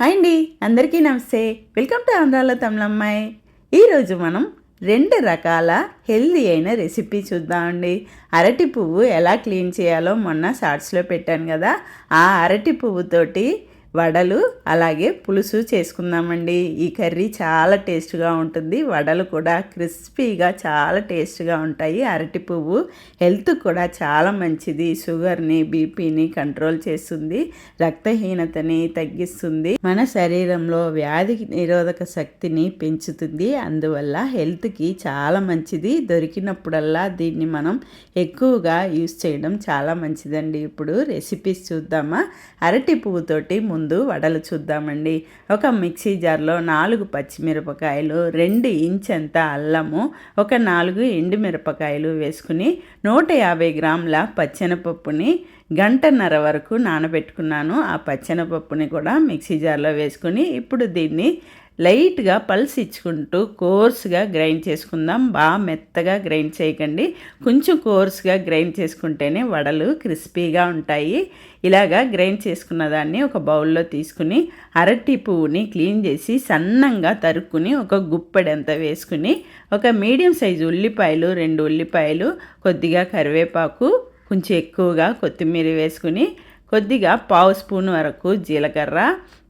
Hi అండి అందరికీ నమస్తే. వెల్కమ్ టు ఆంధ్రాలో తమిళమ్మాయి ఈరోజు మనం రెండు రకాల హెల్దీ అయిన రెసిపీ చూద్దామండి. అరటి పువ్వు ఎలా క్లీన్ చేయాలో మొన్న షార్ట్స్లో పెట్టాను కదా. ఆ అరటి పువ్వుతోటి వడలు అలాగే పులుసు చేసుకుందామండి. ఈ కర్రీ చాలా టేస్ట్గా ఉంటుంది. వడలు కూడా క్రిస్పీగా చాలా టేస్ట్గా ఉంటాయి. అరటి పువ్వు హెల్త్ కూడా చాలా మంచిది. షుగర్ని బీపీని కంట్రోల్ చేస్తుంది. రక్తహీనతని తగ్గిస్తుంది. మన శరీరంలో వ్యాధి నిరోధక శక్తిని పెంచుతుంది. అందువల్ల హెల్త్కి చాలా మంచిది. దొరికినప్పుడల్లా దీన్ని మనం ఎక్కువగా యూస్ చేయడం చాలా మంచిదండి. ఇప్పుడు రెసిపీస్ చూద్దామా? అరటి పువ్వుతోటి ముందు ముందు వడలు చూద్దామండి. ఒక మిక్సీ జార్లో నాలుగు పచ్చిమిరపకాయలు రెండు ఇంచెంత అల్లము ఒక నాలుగు ఎండుమిరపకాయలు వేసుకుని నూట యాభై గ్రాముల పచ్చెనపప్పుని గంటన్నర వరకు నానబెట్టుకున్నాను. ఆ పచ్చెనపప్పుని కూడా మిక్సీ జార్లో వేసుకుని ఇప్పుడు దీన్ని లైట్గా పల్స్ ఇచ్చుకుంటూ కోర్స్గా గ్రైండ్ చేసుకుందాం. బాగా మెత్తగా గ్రైండ్ చేయకండి. కొంచెం కోర్స్గా గ్రైండ్ చేసుకుంటేనే వడలు క్రిస్పీగా ఉంటాయి. ఇలాగా గ్రైండ్ చేసుకున్న దాన్ని ఒక బౌల్లో తీసుకుని అరటి పువ్వుని క్లీన్ చేసి సన్నంగా తరుక్కుని ఒక గుప్పెడంత వేసుకుని ఒక మీడియం సైజు ఉల్లిపాయలు రెండు ఉల్లిపాయలు కొద్దిగా కరివేపాకు కొంచెం ఎక్కువగా కొత్తిమీర వేసుకుని కొద్దిగా పావు స్పూన్ వరకు జీలకర్ర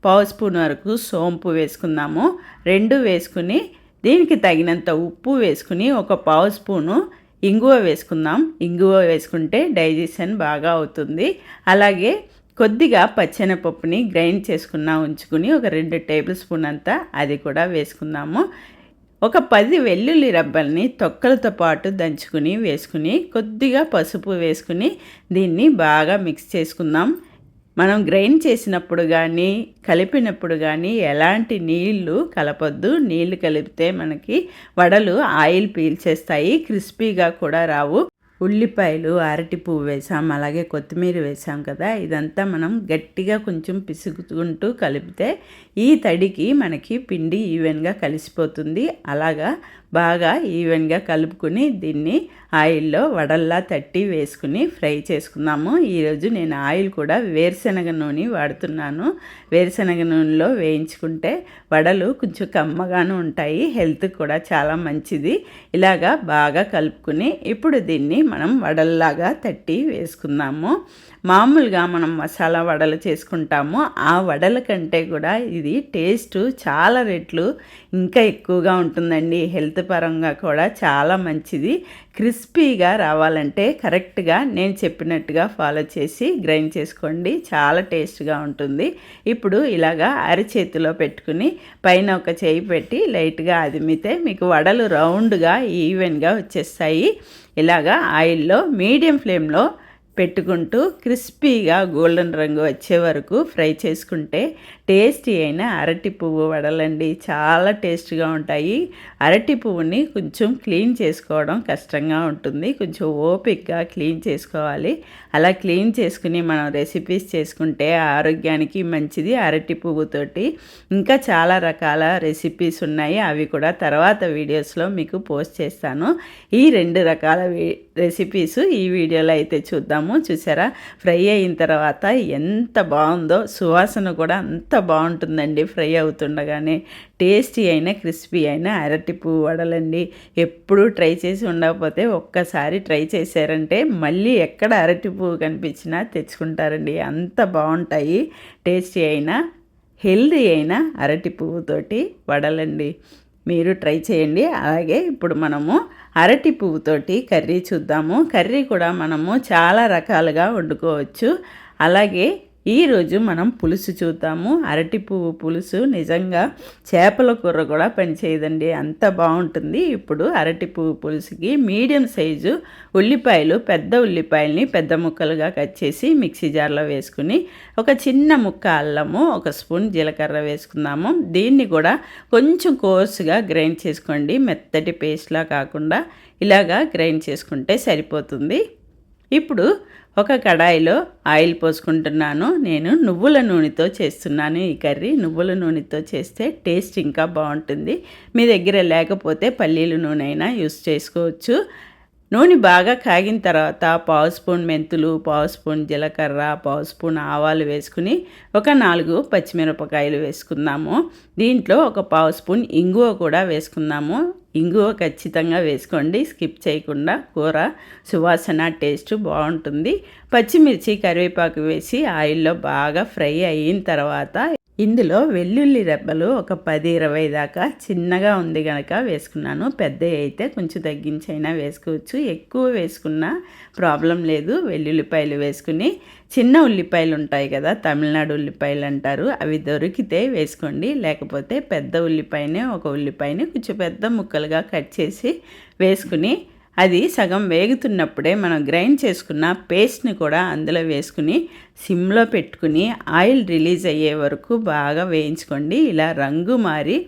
పావు స్పూన్ వరకు సోంపు వేసుకుందాము. రెండు వేసుకుని దీనికి తగినంత ఉప్పు వేసుకుని ఒక పావు స్పూను ఇంగువ వేసుకుందాం. ఇంగువ వేసుకుంటే డైజెషన్ బాగా అవుతుంది. అలాగే కొద్దిగా పచ్చెనపప్పుని గ్రైండ్ చేసుకున్న ఉంచుకుని ఒక రెండు టేబుల్ స్పూన్ అంతా అది కూడా వేసుకుందాము. ఒక పది వెల్లుల్లి రబ్బల్ని తొక్కలతో పాటు దంచుకుని వేసుకుని కొద్దిగా పసుపు వేసుకుని దీన్ని బాగా మిక్స్ చేసుకుందాం. మనం గ్రైండ్ చేసినప్పుడు కానీ కలిపినప్పుడు కానీ ఎలాంటి నీళ్ళు కలపొద్దు. నీళ్ళు కలిపితే మనకి వడలు ఆయిల్ పీల్చేస్తాయి క్రిస్పీగా కూడా రావు. ఉల్లిపాయలు అరటి పువ్వు వేసాం అలాగే కొత్తిమీర వేసాం కదా. ఇదంతా మనం గట్టిగా కొంచెం పిసుగుకుంటూ కలిపితే ఈ తడికి మనకి పిండి ఈవెన్గా కలిసిపోతుంది. అలాగా బాగా ఈవెన్గా కలుపుకుని దీన్ని ఆయిల్లో వడల్లా తట్టి వేసుకుని ఫ్రై చేసుకుందాము. ఈరోజు నేను ఆయిల్ కూడా వేరుశనగ నూనె వాడుతున్నాను. వేరుశనగ నూనెలో వేయించుకుంటే వడలు కొంచెం కమ్మగాను ఉంటాయి. హెల్త్ కూడా చాలా మంచిది. ఇలాగా బాగా కలుపుకుని ఇప్పుడు దీన్ని మనం వడల్లాగా తట్టి వేసుకుందాము. మామూలుగా మనం మసాలా వడలు చేసుకుంటాము. ఆ వడల కంటే కూడా ఇది టేస్ట్ చాలా రెట్లు ఇంకా ఎక్కువగా ఉంటుందండి హెల్త్ పరంగా కూడా చాలా మంచిది. క్రిస్పీగా రావాలంటే కరెక్ట్గా నేను చెప్పినట్టుగా ఫాలో చేసి గ్రైండ్ చేసుకోండి. చాలా టేస్ట్గా ఉంటుంది. ఇప్పుడు ఇలాగా అరచేతిలో పెట్టుకుని పైన ఒక చేయి పెట్టి లైట్గా అదిమితే మీకు వడలు రౌండ్గా ఈవెన్గా వచ్చేస్తాయి. ఇలాగా ఆయిల్లో మీడియం ఫ్లేమ్లో పెట్టుకుంటూ క్రిస్పీగా గోల్డెన్ రంగు వచ్చే వరకు ఫ్రై చేసుకుంటే టేస్టీ అయిన అరటి పువ్వు వడలండి. చాలా టేస్ట్గా ఉంటాయి. అరటి పువ్వుని కొంచెం క్లీన్ చేసుకోవడం కష్టంగా ఉంటుంది. కొంచెం ఓపిక్గా క్లీన్ చేసుకోవాలి. అలా క్లీన్ చేసుకుని మనం రెసిపీస్ చేసుకుంటే ఆరోగ్యానికి మంచిది అరటి పువ్వుతోటి ఇంకా చాలా రకాల రెసిపీస్ ఉన్నాయి. అవి కూడా తర్వాత వీడియోస్లో మీకు పోస్ట్ చేస్తాను. ఈ రెండు రకాల రెసిపీస్ ఈ వీడియోలో అయితే చూద్దాము. చూసారా? ఫ్రై అయిన తర్వాత ఎంత బాగుందో సువాసన కూడా అంత బాగుంటుందండి ఫ్రై అవుతుండగానే. టేస్టీ అయిన క్రిస్పీ అయిన అరటి పువ్వు వడలండి. ఎప్పుడూ ట్రై చేసి ఉండకపోతే ఒక్కసారి ట్రై చేశారంటే మళ్ళీ ఎక్కడ అరటి పువ్వు కనిపించినా తెచ్చుకుంటారండి. అంత బాగుంటాయి. టేస్టీ అయిన హెల్దీ అయిన అరటి పువ్వుతోటి వడలండి. మీరు ట్రై చేయండి. అలాగే ఇప్పుడు మనము అరటి పువ్వుతోటి కర్రీ చూద్దాము. కర్రీ కూడా మనము చాలా రకాలుగా వండుకోవచ్చు. అలాగే ఈరోజు మనం పులుసు చూద్దాము. అరటి పువ్వు పులుసు నిజంగా చేపల కూర కూడా పనిచేయదండి. అంత బాగుంటుంది. ఇప్పుడు అరటి పువ్వు పులుసుకి మీడియం సైజు ఉల్లిపాయలు పెద్ద ఉల్లిపాయల్ని పెద్ద ముక్కలుగా కట్ చేసి మిక్సీ జార్లో వేసుకుని ఒక చిన్న ముక్క అల్లము ఒక స్పూన్ జీలకర్ర వేసుకుందాము. దీన్ని కూడా కొంచెం కోర్సుగా గ్రైండ్ చేసుకోండి. మెత్తటి పేస్ట్లా కాకుండా ఇలాగా గ్రైండ్ చేసుకుంటే సరిపోతుంది. ఇప్పుడు ఒక కడాయిలో ఆయిల్ పోసుకుంటున్నాను. నేను నువ్వుల నూనెతో చేస్తున్నాను ఈ కర్రీ. నువ్వుల నూనెతో చేస్తే టేస్ట్ ఇంకా బాగుంటుంది. మీ దగ్గర లేకపోతే పల్లీల నూనె అయినా యూస్ చేసుకోవచ్చు. నూనె బాగా కాగిన తర్వాత పావు స్పూన్ మెంతులు పావు స్పూన్ జీలకర్ర పావు స్పూన్ ఆవాలు వేసుకుని ఒక నాలుగు పచ్చిమిరపకాయలు వేసుకుందాము. దీంట్లో ఒక పావు స్పూన్ ఇంగువ కూడా వేసుకుందాము. ఇంగువ ఖచ్చితంగా వేసుకోండి. స్కిప్ చేయకుండా కూర సువాసన టేస్ట్ బాగుంటుంది. పచ్చిమిర్చి కరివేపాకు వేసి ఆయిల్లో బాగా ఫ్రై అయిన తర్వాత ఇందులో వెల్లుల్లి రెబ్బలు ఒక పది ఇరవై దాకా చిన్నగా ఉంది కనుక వేసుకున్నాను. పెద్ద అయితే కొంచెం తగ్గించైనా వేసుకోవచ్చు. ఎక్కువ వేసుకున్నా ప్రాబ్లం లేదు. వెల్లుల్లిపాయలు వేసుకుని చిన్న ఉల్లిపాయలు ఉంటాయి కదా తమిళనాడు ఉల్లిపాయలు అంటారు. అవి దొరికితే వేసుకోండి. లేకపోతే పెద్ద ఉల్లిపాయనే ఒక ఉల్లిపాయని కొంచెం పెద్ద ముక్కలుగా కట్ చేసి వేసుకుని అది సగం వేగుతున్నప్పుడే మనం గ్రైండ్ చేసుకున్న పేస్ట్ని కూడా అందులో వేసుకుని సిమ్లో పెట్టుకుని ఆయిల్ రిలీజ్ అయ్యే వరకు బాగా వేయించుకోండి. ఇలా రంగు మారి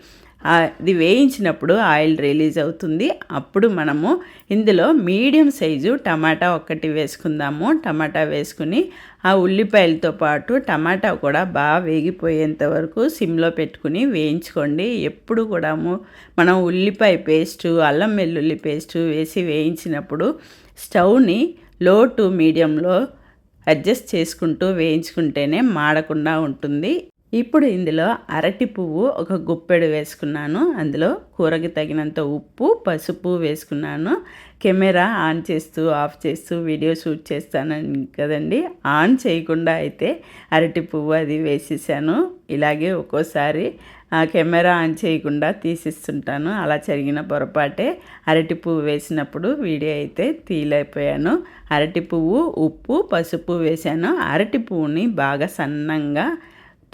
అది వేయించినప్పుడు ఆయిల్ రిలీజ్ అవుతుంది. అప్పుడు మనము ఇందులో మీడియం సైజు టమాటా ఒక్కటి వేసుకుందాము. టమాటా వేసుకుని ఆ ఉల్లిపాయలతో పాటు టమాటా కూడా బాగా వేగిపోయేంత వరకు సిమ్లో పెట్టుకుని వేయించుకోండి. ఎప్పుడు కూడా మనం ఉల్లిపాయ పేస్టు అల్లం వెల్లుల్లి పేస్టు వేసి వేయించినప్పుడు స్టవ్ని లో టు మీడియంలో అడ్జస్ట్ చేసుకుంటూ వేయించుకుంటేనే మాడకుండా ఉంటుంది. ఇప్పుడు ఇందులో అరటి పువ్వు ఒక గుప్పెడు వేసుకున్నాను. అందులో కూరకి తగినంత ఉప్పు పసుపు వేసుకున్నాను. కెమెరా ఆన్ చేస్తూ ఆఫ్ చేస్తూ వీడియో షూట్ చేస్తాను కదండి. ఆన్ చేయకుండా అయితే అరటి పువ్వు అది వేసేసాను. ఇలాగే ఒక్కోసారి కెమెరా ఆన్ చేయకుండా తీసిస్తుంటాను. అలా జరిగిన పొరపాటే అరటి పువ్వు వేసినప్పుడు వీడియో అయితే తీయలేకపోయాను. అరటి పువ్వు ఉప్పు పసుపు వేసాను అరటి పువ్వుని బాగా సన్నంగా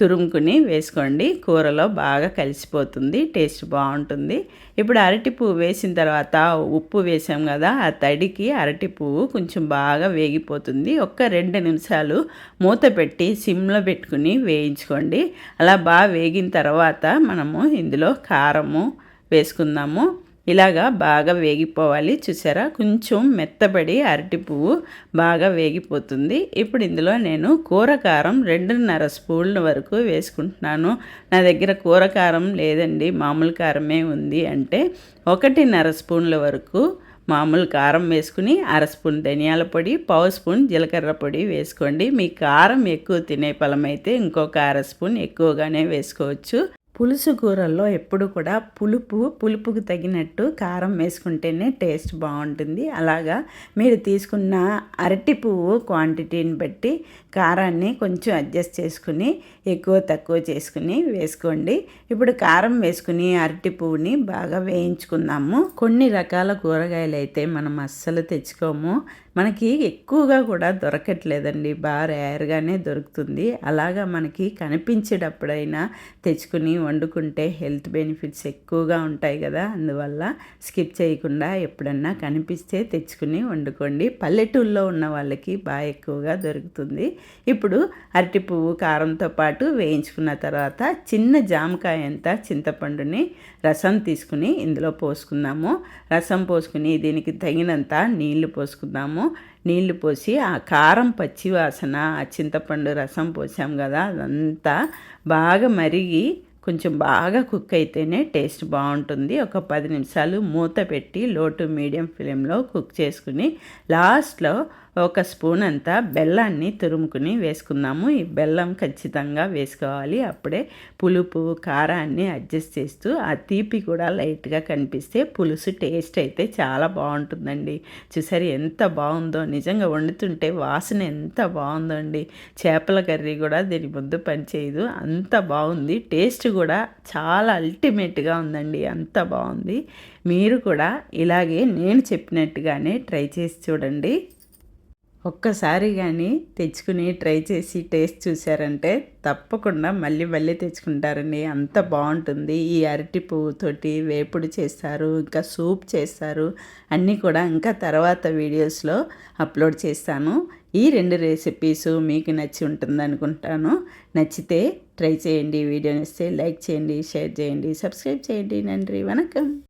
తురుముకుని వేసుకోండి. కూరలో బాగా కలిసిపోతుంది. టేస్ట్ బాగుంటుంది. ఇప్పుడు అరటి పువ్వు వేసిన తర్వాత ఉప్పు వేసాం కదా ఆ తడికి అరటి పువ్వు కొంచెం బాగా వేగిపోతుంది. ఒక్క రెండు నిమిషాలు మూత పెట్టి సిమ్లో పెట్టుకుని వేయించుకోండి. అలా బాగా వేగిన తర్వాత మనము ఇందులో కారము వేసుకుందాము. ఇలాగా బాగా వేగిపోవాలి. చూసారా? కొంచెం మెత్తబడి అరటి పువ్వు బాగా వేగిపోతుంది. ఇప్పుడు ఇందులో నేను కూరకారం రెండున్నర స్పూన్ల వరకు వేసుకుంటున్నాను. నా దగ్గర కూరకారం లేదండి. మామూలు కారమే ఉంది అంటే ఒకటిన్నర స్పూన్ల వరకు మామూలు కారం వేసుకుని అర స్పూన్ ధనియాల పొడి పావు స్పూన్ జీలకర్ర పొడి వేసుకోండి. మీ కారం ఎక్కువ తినే ఫలమైతే ఇంకొక అర స్పూన్ ఎక్కువగానే వేసుకోవచ్చు. పులుసు కూరల్లో ఎప్పుడు కూడా పులుపు పులుపుకు తగినట్టు కారం వేసుకుంటేనే టేస్ట్ బాగుంటుంది. అలాగా మీరు తీసుకున్న అరటి పువ్వు క్వాంటిటీని బట్టి కారాన్ని కొంచెం అడ్జస్ట్ చేసుకుని ఎక్కువ తక్కువ చేసుకుని వేసుకోండి. ఇప్పుడు కారం వేసుకుని అరటి పువ్వుని బాగా వేయించుకుందాము. కొన్ని రకాల కూరగాయలు అయితే మనం అస్సలు తెచ్చుకోము. మనకి ఎక్కువగా కూడా దొరకట్లేదండి. బాగా రేర్గానే దొరుకుతుంది. అలాగా మనకి కనిపించేటప్పుడైనా తెచ్చుకుని వండుకుంటే హెల్త్ బెనిఫిట్స్ ఎక్కువగా ఉంటాయి కదా. అందువల్ల స్కిప్ చేయకుండా ఎప్పుడన్నా కనిపిస్తే తెచ్చుకుని వండుకోండి. పల్లెటూళ్ళలో ఉన్న వాళ్ళకి బాగా ఎక్కువగా దొరుకుతుంది. ఇప్పుడు అరటి పువ్వు కారంతో పాటు వేయించుకున్న తర్వాత చిన్న జామకాయ అంత చింతపండుని రసం తీసుకుని ఇందులో పోసుకుందాము. రసం పోసుకుని దీనికి తగినంత నీళ్ళు పోసుకుందాము. నీళ్ళు పోసి ఆ కారం పచ్చి వాసన ఆ చింతపండు రసం పోసాం కదా అదంతా బాగా మరిగి కొంచెం బాగా కుక్ అయితేనే టేస్ట్ బాగుంటుంది. ఒక పది నిమిషాలు మూత పెట్టి లో టు మీడియం ఫ్లేమ్లో కుక్ చేసుకుని లాస్ట్లో ఒక స్పూన్ అంతా బెల్లాన్ని తురుముకుని వేసుకుందాము. ఈ బెల్లం ఖచ్చితంగా వేసుకోవాలి. అప్పుడే పులుపు కారాన్ని అడ్జస్ట్ చేస్తూ ఆ తీపి కూడా లైట్గా కనిపిస్తే పులుసు టేస్ట్ అయితే చాలా బాగుంటుందండి. చూసారు ఎంత బాగుందో. నిజంగా వండుతుంటే వాసన ఎంత బాగుందో అండి. చేపల కర్రీ కూడా దీని ముందు పనిచేయదు. అంత బాగుంది. టేస్ట్ కూడా చాలా అల్టిమేట్గా ఉందండి. అంత బాగుంది. మీరు కూడా ఇలాగే నేను చెప్పినట్టుగానే ట్రై చేసి చూడండి. ఒక్కసారి కానీ తెచ్చుకుని ట్రై చేసి టేస్ట్ చూసారంటే తప్పకుండా మళ్ళీ మళ్ళీ తెచ్చుకుంటారండి. అంత బాగుంటుంది. ఈ అరటి పువ్వుతోటి వేపుడు చేస్తారు ఇంకా సూప్ చేస్తారు. అన్నీ కూడా ఇంకా తర్వాత వీడియోస్లో అప్లోడ్ చేస్తాను. ఈ రెండు రెసిపీస్ మీకు నచ్చి ఉంటుంది అనుకుంటాను. నచ్చితే ట్రై చేయండి. వీడియోని ఇస్తే లైక్ చేయండి షేర్ చేయండి సబ్స్క్రైబ్ చేయండి. నండి వనకం.